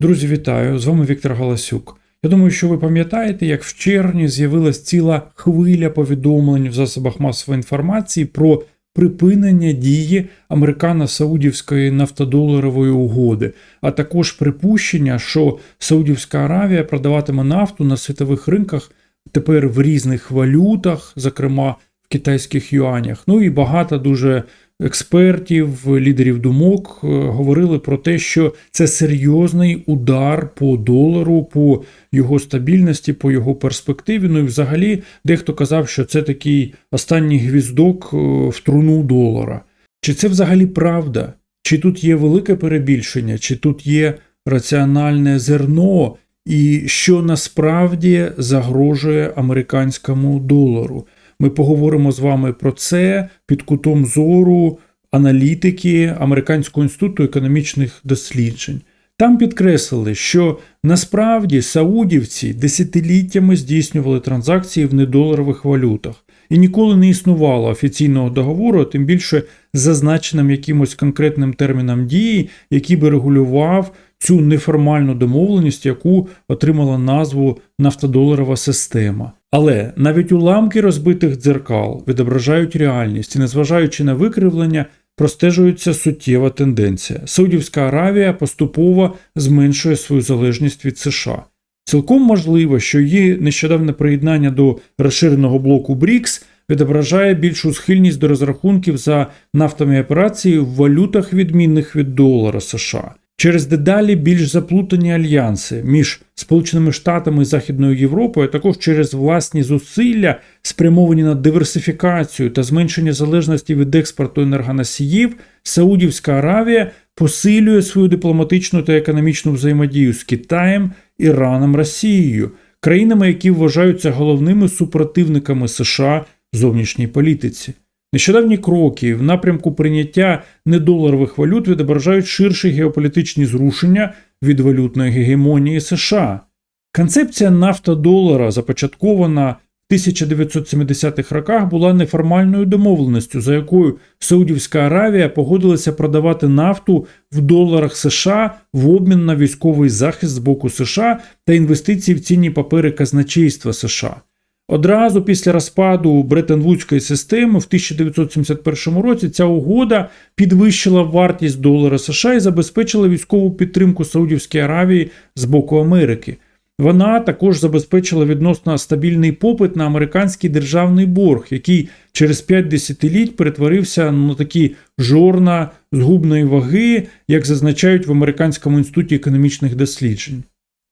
Друзі, вітаю! З вами Віктор Галасюк. Я думаю, що ви пам'ятаєте, як в червні з'явилась ціла хвиля повідомлень в засобах масової інформації про припинення дії американо-саудівської нафтодоларової угоди, а також припущення, що Саудівська Аравія продаватиме нафту на світових ринках тепер в різних валютах, зокрема в китайських юанях. Ну і багато дуже експертів, лідерів думок е, говорили про те, що це серйозний удар по долару, по його стабільності, по його перспективі. Ну і взагалі дехто казав, що це такий останній гвіздок е, в труну долара. Чи це взагалі правда? Чи тут є велике перебільшення, чи тут є раціональне зерно, і що насправді загрожує американському долару? Ми поговоримо з вами про це під кутом зору аналітики Американського інституту економічних досліджень. Там підкреслили, що насправді саудівці десятиліттями здійснювали транзакції в недоларових валютах, і ніколи не існувало офіційного договору, тим більше зазначеним якимось конкретним терміном дії, який би регулював цю неформальну домовленість, яку отримала назву нафтодоларова система. Але навіть уламки розбитих дзеркал відображають реальність і, незважаючи на викривлення, простежується суттєва тенденція. Саудівська Аравія поступово зменшує свою залежність від США. Цілком можливо, що її нещодавне приєднання до розширеного блоку БРІКС відображає більшу схильність до розрахунків за нафтові операції в валютах, відмінних від долара США. Через дедалі більш заплутані альянси між Сполученими Штатами і Західною Європою, а також через власні зусилля, спрямовані на диверсифікацію та зменшення залежності від експорту енергоносіїв, Саудівська Аравія посилює свою дипломатичну та економічну взаємодію з Китаєм, Іраном, Росією, країнами, які вважаються головними супротивниками США в зовнішній політиці. Нещодавні кроки в напрямку прийняття недоларових валют відображають ширші геополітичні зрушення від валютної гегемонії США. Концепція нафта долара, започаткована 1970-х роках, була неформальною домовленістю, за якою Саудівська Аравія погодилася продавати нафту в доларах США в обмін на військовий захист з боку США та інвестиції в цінні папери казначейства США. Одразу після розпаду Бреттон-Вудської системи в 1971 році ця угода підвищила вартість долара США і забезпечила військову підтримку Саудівської Аравії з боку Америки. Вона також забезпечила відносно стабільний попит на американський державний борг, який через 5 десятиліть перетворився на такі жорна згубної ваги, як зазначають в Американському інституті економічних досліджень.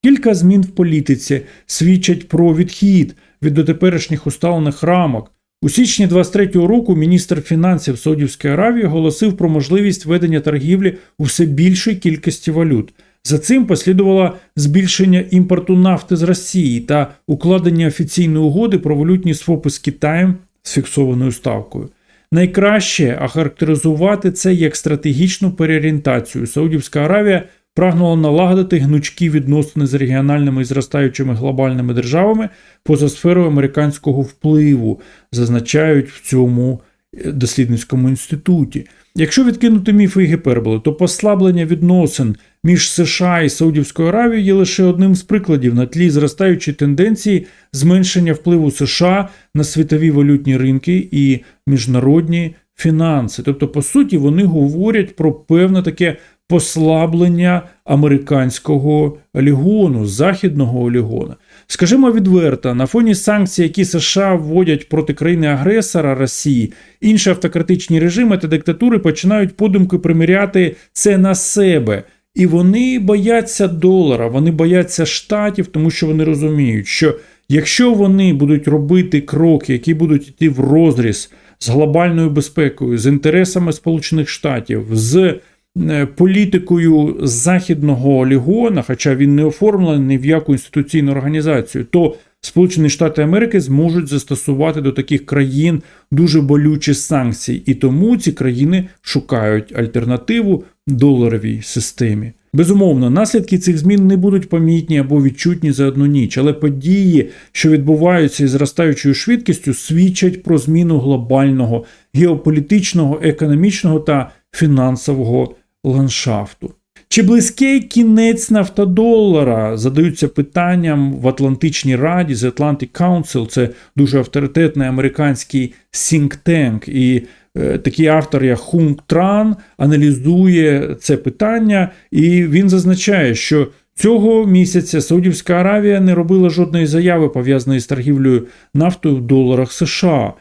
Кілька змін в політиці свідчать про відхід від дотеперішніх усталених рамок. У січні 23-го року міністр фінансів Саудівської Аравії оголосив про можливість ведення торгівлі у все більшій кількості валют. За цим послідувало збільшення імпорту нафти з Росії та укладення офіційної угоди про валютні свопи з Китаєм з фіксованою ставкою. Найкраще охарактеризувати це як стратегічну переорієнтацію. Саудівська Аравія прагнула налагодити гнучкі відносини з регіональними і зростаючими глобальними державами поза сферою американського впливу, зазначають в цьому дослідницькому інституті. Якщо відкинути міфи і гіперболи, то послаблення відносин між США і Саудівською Аравією є лише одним з прикладів на тлі зростаючої тенденції зменшення впливу США на світові валютні ринки і міжнародні фінанси. Тобто, по суті, вони говорять про певне таке послаблення американського олігону, західного олігона. Скажімо відверто, на фоні санкцій, які США вводять проти країни-агресора Росії, інші автократичні режими та диктатури починають подумки приміряти це на себе. І вони бояться долара, вони бояться штатів, тому що вони розуміють, що якщо вони будуть робити кроки, які будуть йти в розріз з глобальною безпекою, з інтересами Сполучених Штатів, з політикою західного олігона, хоча він не оформлений в яку інституційну організацію, то Сполучені Штати Америки зможуть застосувати до таких країн дуже болючі санкції, і тому ці країни шукають альтернативу доларовій системі. Безумовно, наслідки цих змін не будуть помітні або відчутні за одну ніч, але події, що відбуваються із зростаючою швидкістю, свідчать про зміну глобального геополітичного, економічного та фінансового ландшафту. Чи близький кінець нафтодолара? Задаються питанням в Атлантичній Раді The Atlantic Council. Це дуже авторитетний американський think tank. І е, такий автор, як Хунг Тран, аналізує це питання, і він зазначає, що цього місяця Саудівська Аравія не робила жодної заяви пов'язаної з торгівлею нафтою в доларах США.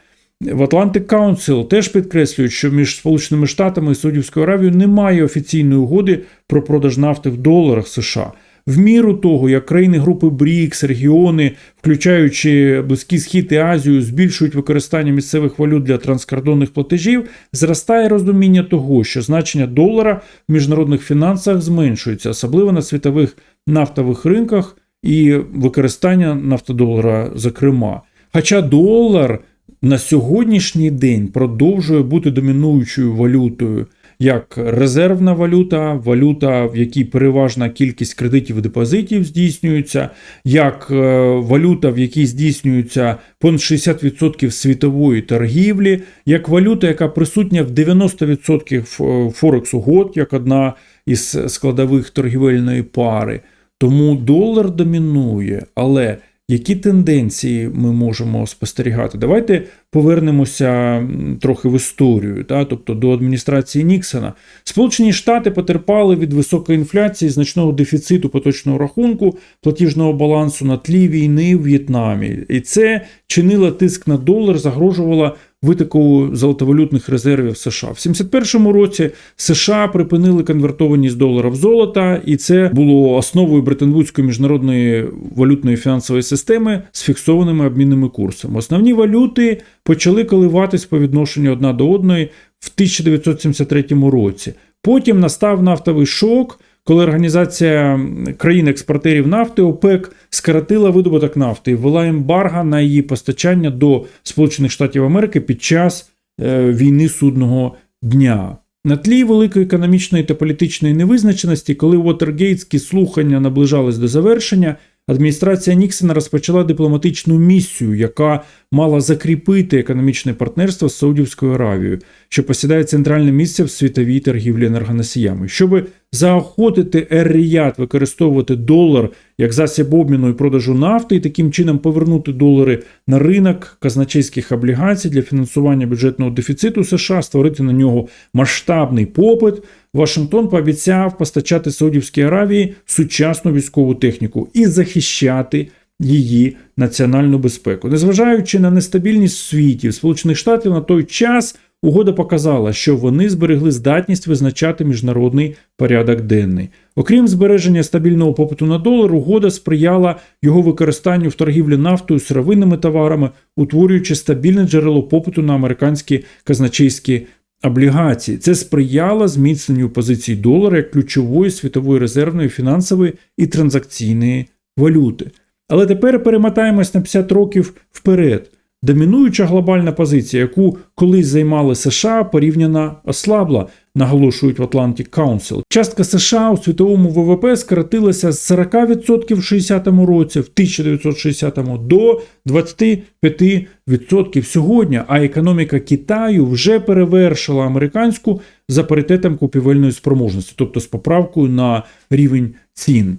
В Atlantic Council теж підкреслюють, що між Сполученими Штатами і Саудівською Аравією немає офіційної угоди про продаж нафти в доларах США. В міру того, як країни групи БРІКС, регіони, включаючи Близький Схід і Азію, збільшують використання місцевих валют для транскордонних платежів, зростає розуміння того, що значення долара в міжнародних фінансах зменшується, особливо на світових нафтових ринках і використання нафтодолара, зокрема. Хоча долар на сьогоднішній день продовжує бути домінуючою валютою як резервна валюта, валюта, в якій переважна кількість кредитів і депозитів здійснюється, як е, валюта, в якій здійснюється понад 60% світової торгівлі, як валюта, яка присутня в 90% Форекс угод, як одна із складових торгівельної пари. Тому долар домінує, але які тенденції ми можемо спостерігати? Давайте повернемося трохи в історію, та, тобто до адміністрації Ніксона. Сполучені Штати потерпали від високої інфляції, значного дефіциту поточного рахунку, платіжного балансу на тлі війни в В'єтнамі. І це чинило тиск на долар, загрожувало витоку золотовалютних резервів США. В 71-му році США припинили конвертованість долара в золота, і це було основою Бреттон-Вудської міжнародної валютної фінансової системи з фіксованими обмінними курсами. Основні валюти почали коливатись по відношенню одна до одної в 1973 році. Потім настав нафтовий шок коли організація країн-експортерів нафти ОПЕК скоротила видобуток нафти і ввела ембарго на її постачання до Сполучених Штатів Америки під час е, війни судного дня. На тлі великої економічної та політичної невизначеності, коли Уотергейтські слухання наближались до завершення, адміністрація Ніксона розпочала дипломатичну місію, яка мала закріпити економічне партнерство з Саудівською Аравією, що посідає центральне місце в світовій торгівлі енергоносіями, щоб заохотити Ер-Ріяд використовувати долар як засіб обміну і продажу нафти, і таким чином повернути долари на ринок казначейських облігацій для фінансування бюджетного дефіциту США, створити на нього масштабний попит. Вашингтон пообіцяв постачати Саудівській Аравії сучасну військову техніку і захищати її національну безпеку. Незважаючи на нестабільність в світі, Сполучених Штатів на той час угода показала, що вони зберегли здатність визначати міжнародний порядок денний. Окрім збереження стабільного попиту на долар, угода сприяла його використанню в торгівлі нафтою сировинними товарами, утворюючи стабільне джерело попиту на американські казначейські облігації. Це сприяло зміцненню позицій долара як ключової світової резервної фінансової і транзакційної валюти. Але тепер перемотаємось на 50 років вперед. Домінуюча глобальна позиція, яку колись займали США, порівняно ослабла, наголошують в Atlantic Council. Частка США у світовому ВВП скоротилася з 40% в 60-му році, в 1960-му до 25% сьогодні, а економіка Китаю вже перевершила американську за паритетом купівельної спроможності, тобто з поправкою на рівень цін.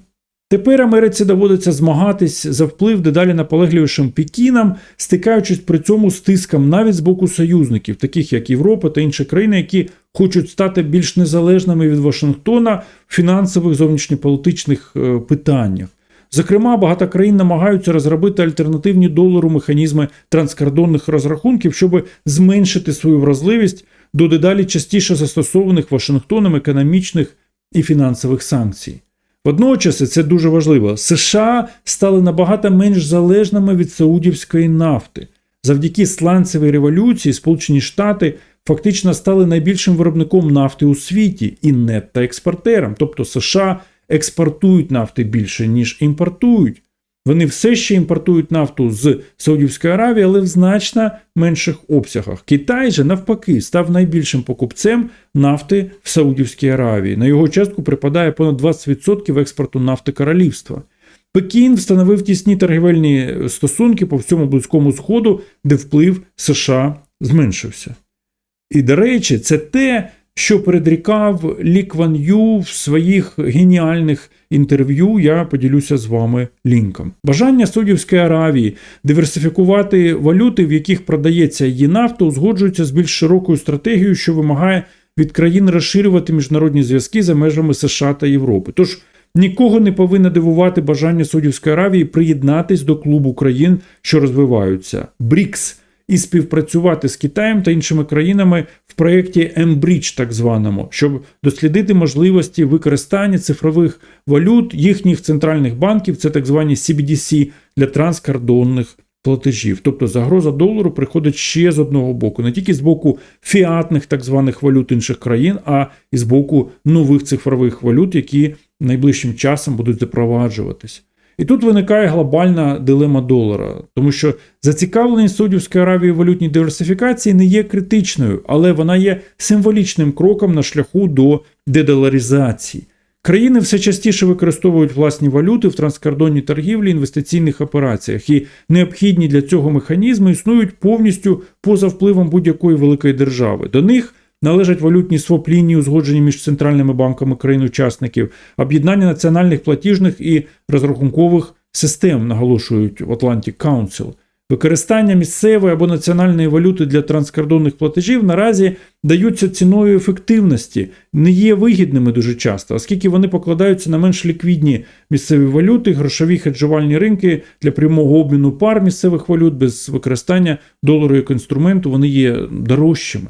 Тепер Америці доводиться змагатись за вплив дедалі наполегливішим Пекіном, стикаючись при цьому з тиском навіть з боку союзників, таких як Європа та інші країни, які хочуть стати більш незалежними від Вашингтона в фінансових зовнішньополітичних е, питаннях. Зокрема, багато країн намагаються розробити альтернативні долару механізми транскордонних розрахунків, щоб зменшити свою вразливість до дедалі частіше застосованих Вашингтоном економічних і фінансових санкцій. Водночас, і це дуже важливо, США стали набагато менш залежними від саудівської нафти. Завдяки сланцевій революції Сполучені Штати фактично стали найбільшим виробником нафти у світі і нетто-експортером. Тобто США експортують нафти більше, ніж імпортують. Вони все ще імпортують нафту з Саудівської Аравії, але в значно менших обсягах. Китай же навпаки став найбільшим покупцем нафти в Саудівській Аравії. На його частку припадає понад 20% експорту нафти королівства. Пекін встановив тісні торгівельні стосунки по всьому близькому сходу, де вплив США зменшився. І, до речі, це те, що предрікав Лі Кван Ю в своїх геніальних інтерв'ю. Я поділюся з вами лінком. Бажання Саудівської Аравії диверсифікувати валюти, в яких продається її нафта, узгоджується з більш широкою стратегією, що вимагає від країн розширювати міжнародні зв'язки за межами США та Європи. Тож нікого не повинно дивувати бажання Саудівської Аравії приєднатись до клубу країн, що розвиваються БРІКС і співпрацювати з Китаєм та іншими країнами в проєкті Embridge, так званому, щоб дослідити можливості використання цифрових валют їхніх центральних банків, це так звані CBDC, для транскордонних платежів. Тобто загроза долару приходить ще з одного боку, не тільки з боку фіатних так званих валют інших країн, а і з боку нових цифрових валют, які найближчим часом будуть запроваджуватись. І тут виникає глобальна дилема долара, тому що зацікавленість Саудівської Аравії валютній диверсифікації не є критичною, але вона є символічним кроком на шляху до дедоларизації. Країни все частіше використовують власні валюти в транскордонній торгівлі, інвестиційних операціях, і необхідні для цього механізми існують повністю поза впливом будь-якої великої держави. До них належать валютні своп-лінії, узгоджені між центральними банками країн-учасників, об'єднання національних платіжних і розрахункових систем, наголошують в Atlantic Council. Використання місцевої або національної валюти для транскордонних платежів наразі даються ціною ефективності, не є вигідними дуже часто, оскільки вони покладаються на менш ліквідні місцеві валюти, грошові хеджувальні ринки для прямого обміну пар місцевих валют без використання долару як інструменту, вони є дорожчими.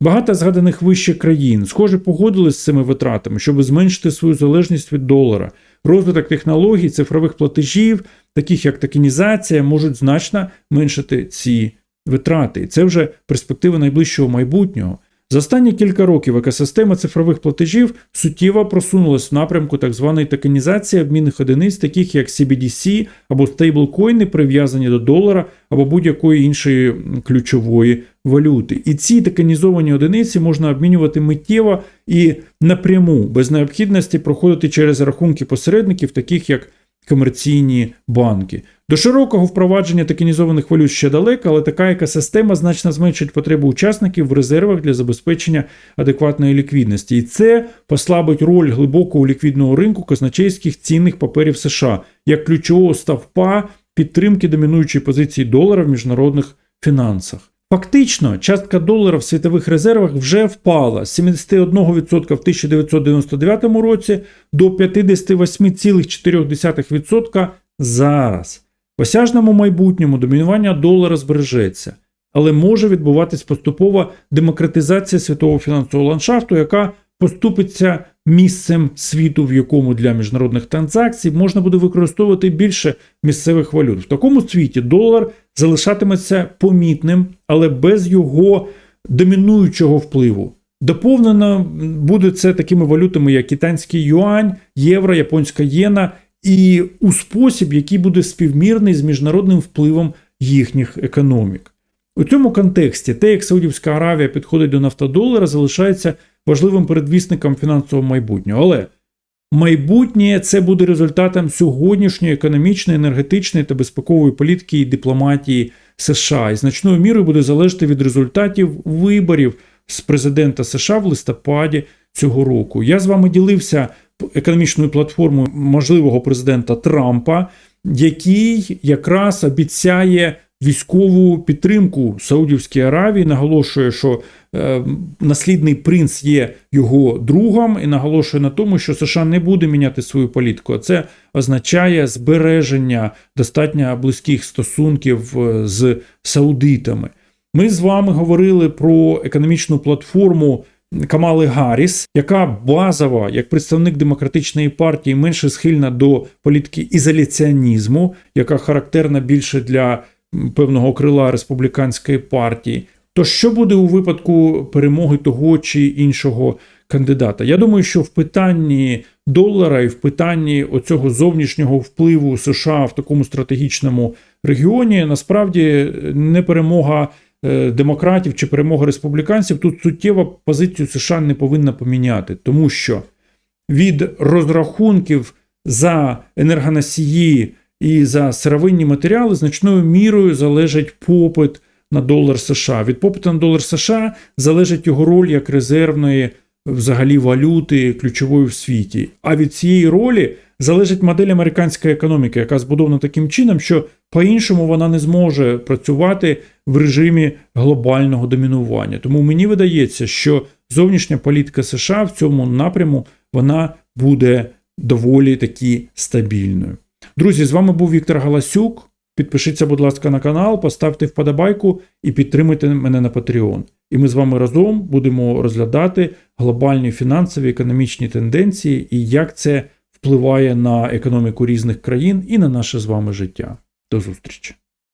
Багато згаданих вище країн, схоже, погодились з цими витратами, щоб зменшити свою залежність від долара. Розвиток технологій, цифрових платежів, таких як токенізація, можуть значно меншити ці витрати. І це вже перспективи найближчого майбутнього. За останні кілька років екосистема цифрових платежів суттєво просунулась в напрямку так званої токенізації обмінних одиниць, таких як CBDC або стейблкоїни, прив'язані до долара або будь-якої іншої ключової валюти. І ці токенізовані одиниці можна обмінювати миттєво і напряму, без необхідності проходити через рахунки посередників, таких як комерційні банки. До широкого впровадження токенізованих валют ще далеко, але така екосистема значно зменшить потребу учасників в резервах для забезпечення адекватної ліквідності. І це послабить роль глибокого ліквідного ринку казначейських цінних паперів США як ключового ставпа підтримки домінуючої позиції долара в міжнародних фінансах. Фактично, частка долара в світових резервах вже впала з 71% в 1999 році до 58,4% зараз. В осяжному майбутньому домінування долара збережеться, але може відбуватись поступова демократизація світового фінансового ландшафту, яка поступиться місцем світу, в якому для міжнародних транзакцій можна буде використовувати більше місцевих валют. В такому світі долар залишатиметься помітним, але без його домінуючого впливу. Доповнено буде це такими валютами, як китайський юань, євро, японська єна, і у спосіб, який буде співмірний з міжнародним впливом їхніх економік. У цьому контексті те, як Саудівська Аравія підходить до нафтодолара, залишається важливим передвісником фінансового майбутнього. Але майбутнє це буде результатом сьогоднішньої економічної, енергетичної та безпекової політики і дипломатії США, і значною мірою буде залежати від результатів виборів з президента США в листопаді цього року. Я з вами ділився економічною платформою можливого президента Трампа, який якраз обіцяє військову підтримку Саудівській Аравії, наголошує, що е, наслідний принц є його другом, і наголошує на тому, що США не буде міняти свою політику. А це означає збереження достатньо близьких стосунків е, з саудитами. Ми з вами говорили про економічну платформу. Камали Гарріс, яка базова, як представник демократичної партії, менше схильна до політики ізоляціонізму, яка характерна більше для певного крила республіканської партії. То що буде у випадку перемоги того чи іншого кандидата? Я думаю, що в питанні долара і в питанні оцього зовнішнього впливу США в такому стратегічному регіоні насправді не перемога. Е, демократів чи перемога республіканців, тут суттєво позицію США не повинна поміняти, тому що від розрахунків за енергоносії і за сировинні матеріали значною мірою залежить попит на долар США. Від попиту на долар США залежить його роль як резервної взагалі валюти ключової в світі. А від цієї ролі залежить модель американської економіки, яка збудована таким чином, що по-іншому вона не зможе працювати в режимі глобального домінування. Тому мені видається, що зовнішня політика США в цьому напряму вона буде доволі таки стабільною. Друзі, з вами був Віктор Галасюк. Підпишіться, будь ласка, на канал, поставте вподобайку і підтримуйте мене на Patreon. І ми з вами разом будемо розглядати глобальні фінансові економічні тенденції і як це впливає на економіку різних країн і на наше з вами життя. До зустрічі!